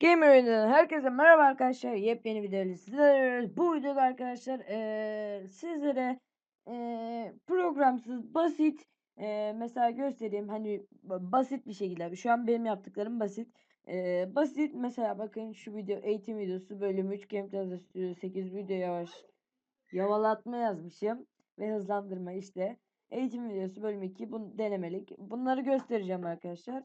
Gamer oyunundan herkese merhaba arkadaşlar. Yepyeni videoyla sizlerle Bu videoda arkadaşlar eee, sizlere eee, programsız basit eee, mesela göstereyim. Hani ba- basit bir şekilde. Şu an benim yaptıklarım basit Eee, basit mesela bakın şu video eğitim videosu bölüm 3 Camtasia Studio 8 video yavaş yavalatma yazmışım ve hızlandırma işte eğitim videosu bölüm 2 bu denemelik bunları göstereceğim arkadaşlar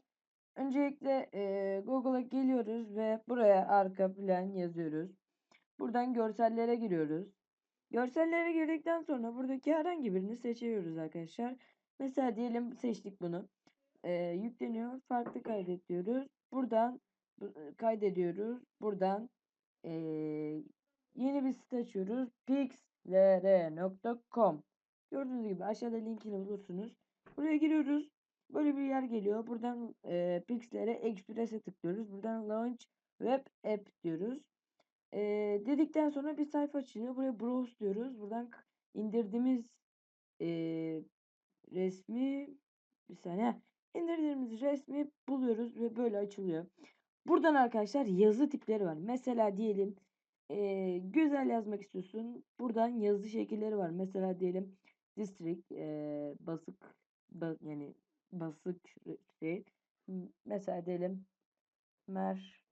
Öncelikle eee, Google'a geliyoruz ve buraya arka plan yazıyoruz. Buradan görsellere giriyoruz. Görsellere girdikten sonra buradaki herhangi birini seçiyoruz arkadaşlar. Mesela diyelim seçtik bunu. Eee, yükleniyor. Farklı kaydet diyoruz. Buradan bu- kaydediyoruz. Buradan eee, yeni bir site açıyoruz. pixlr.com Gördüğünüz gibi aşağıda linkini bulursunuz. Buraya giriyoruz. Böyle bir yer geliyor. Buradan e, Pixel'e Express'e tıklıyoruz. Buradan Launch Web App diyoruz. E, dedikten sonra bir sayfa açılıyor. Buraya Browse diyoruz. Buradan indirdiğimiz e, resmi bir saniye indirdiğimiz resmi buluyoruz ve böyle açılıyor. Buradan arkadaşlar yazı tipleri var. Mesela diyelim e, güzel yazmak istiyorsun. Buradan yazı şekilleri var. Mesela diyelim district e, basık ba- yani basık şey. Mesela diyelim mer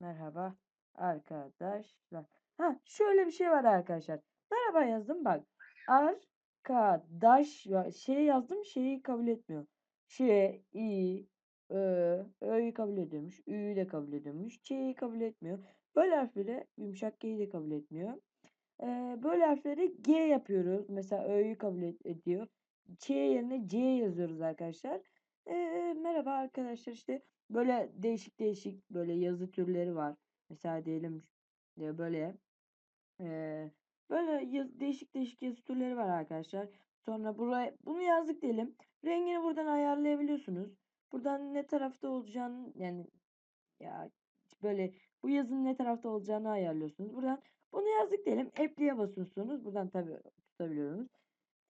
merhaba arkadaşlar. Ha şöyle bir şey var arkadaşlar. Merhaba yazdım bak. Arkadaş şey yazdım şeyi kabul etmiyor. Şey i ö ö'yü kabul ediyormuş. Ü'yü de kabul ediyormuş. Ç'yi kabul etmiyor. Böyle harfleri yumuşak G'yi de kabul etmiyor. Ee, böyle harfleri G yapıyoruz. Mesela Ö'yü kabul et- ediyor. Ç yerine C yazıyoruz arkadaşlar. Ee, merhaba arkadaşlar işte böyle değişik değişik böyle yazı türleri var. Mesela diyelim böyle e, böyle yaz- değişik değişik yazı türleri var arkadaşlar. Sonra buraya bunu yazdık diyelim. Rengini buradan ayarlayabiliyorsunuz. Buradan ne tarafta olacağını yani ya böyle bu yazının ne tarafta olacağını ayarlıyorsunuz. Buradan bunu yazdık diyelim. Apple'ye basıyorsunuz. Buradan tabii tutabiliyorsunuz.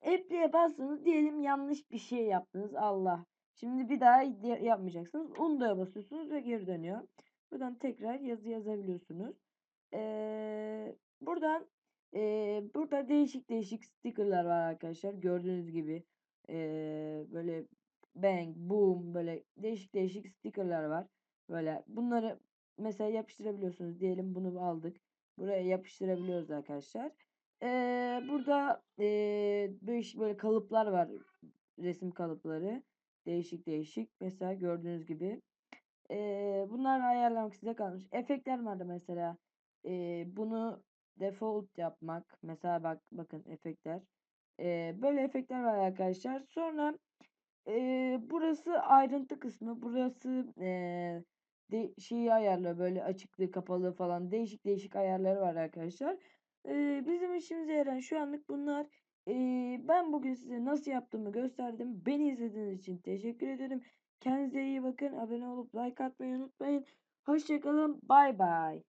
Apple'ye bastınız diyelim yanlış bir şey yaptınız. Allah. Şimdi bir daha yapmayacaksınız. Undo'ya basıyorsunuz ve geri dönüyor. Buradan tekrar yazı yazabiliyorsunuz. Ee, buradan ee, burada değişik değişik stickerlar var arkadaşlar. Gördüğünüz gibi ee, böyle bang, boom böyle değişik değişik stickerlar var. Böyle bunları mesela yapıştırabiliyorsunuz. Diyelim bunu aldık. Buraya yapıştırabiliyoruz arkadaşlar. Ee, burada ee, böyle kalıplar var. Resim kalıpları. Değişik değişik. Mesela gördüğünüz gibi. Ee, bunları ayarlamak size kalmış. Efektler vardı mesela. Ee, bunu default yapmak. Mesela bak bakın efektler. Ee, böyle efektler var arkadaşlar. Sonra ee, burası ayrıntı kısmı. Burası ee, de, şeyi ayarlıyor. Böyle açıklığı kapalı falan. Değişik değişik ayarları var arkadaşlar. Ee, bizim işimize yarayan şu anlık bunlar. Ee, ben bugün size nasıl yaptığımı gösterdim. Beni izlediğiniz için teşekkür ederim. Kendinize iyi bakın. Abone olup like atmayı unutmayın. Hoşçakalın. Bay bay.